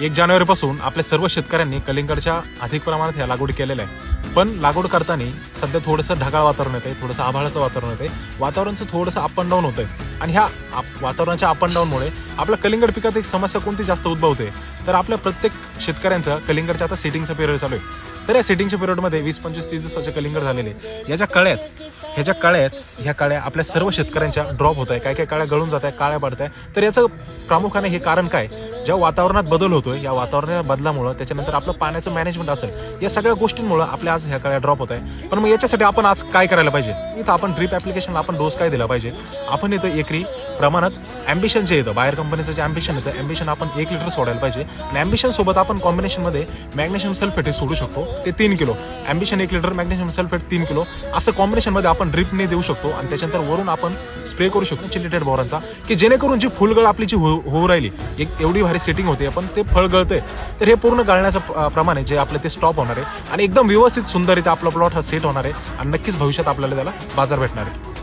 एक जानेवारीपासून आपल्या सर्व शेतकऱ्यांनी कलिंगडच्या अधिक प्रमाणात ह्या लागवड केलेल्या आहे पण लागवड करताना सध्या थोडंसं ढगाळ वातावरण येते थोडंसं आभाळाचं वातावरण येते वातावरणाचं थोडंसं अप अँड डाऊन होतंय. आणि ह्या आप- वातावरणाच्या अप अँड डाऊनमुळे आपल्या कलिंगड पिकात एक समस्या कोणती जास्त उद्भवते तर आपल्या प्रत्येक शेतकऱ्यांचं कलिंगडच्या आता सेटिंगचा पिरियड चालू आहे. तर या सेटिंगच्या पिरियडमध्ये वीस पंचवीस तीस दिवसाचे कलिंगड झालेले ह्याच्या कळ्यात ह्याच्या काळ्यात ह्या काळ्या आपल्या सर्व शेतकऱ्यांच्या ड्रॉप होत आहे. काय काय काळ्या गळून जात आहे काळ्या पडत आहे. तर याचं प्रामुख्याने हे कारण काय? ज्या वातावरणात बदल होतोय या वातावरणाच्या बदलामुळे त्याच्यानंतर आपलं पाण्याचं मॅनेजमेंट असेल या सगळ्या गोष्टींमुळे आपल्या आज ह्या काळ्या ड्रॉप होत आहे. पण मग याच्यासाठी आपण आज काय करायला पाहिजे? इथं आपण ड्रीप ऍप्लिकेशनला आपण डोस काय दिला पाहिजे? आपण इथं एकरी प्रमाणात ॲम्बिशन जे येतं बाहेर कंपनीचं जे ॲम्बिशन येतं ॲम्बिशन आपण एक लिटर सोडायला पाहिजे. आणि ॲम्बिशनसोबत सोबत आपण कॉम्बिनेशनमध्ये मॅग्नेशियम सल्फेट हे सोडू शकतो ते तीन किलो. ॲम्बिशन एक लिटर मॅग्नेशियम सल्फेट तीन किलो. असं कॉम्बिनेशनमध्ये आपण ड्रिपने देऊ शकतो आणि त्याच्यानंतर वरून आपण स्प्रे करू शकतो चिलिटेड बोरांचा की जेणेकरून जी फुलगळ आपली जी हो- होऊ राहिली एक एवढी भारी सेटिंग होते पण ते फळ गळते तर हे पूर्ण गळण्याचं प्रमाण आहे जे आपलं ते स्टॉप होणार आहे. आणि एकदम व्यवस्थित सुंदर आपला प्लॉट हा सेट होणार आहे. आणि नक्कीच भविष्यात आपल्याला त्याला बाजार भेटणार आहे.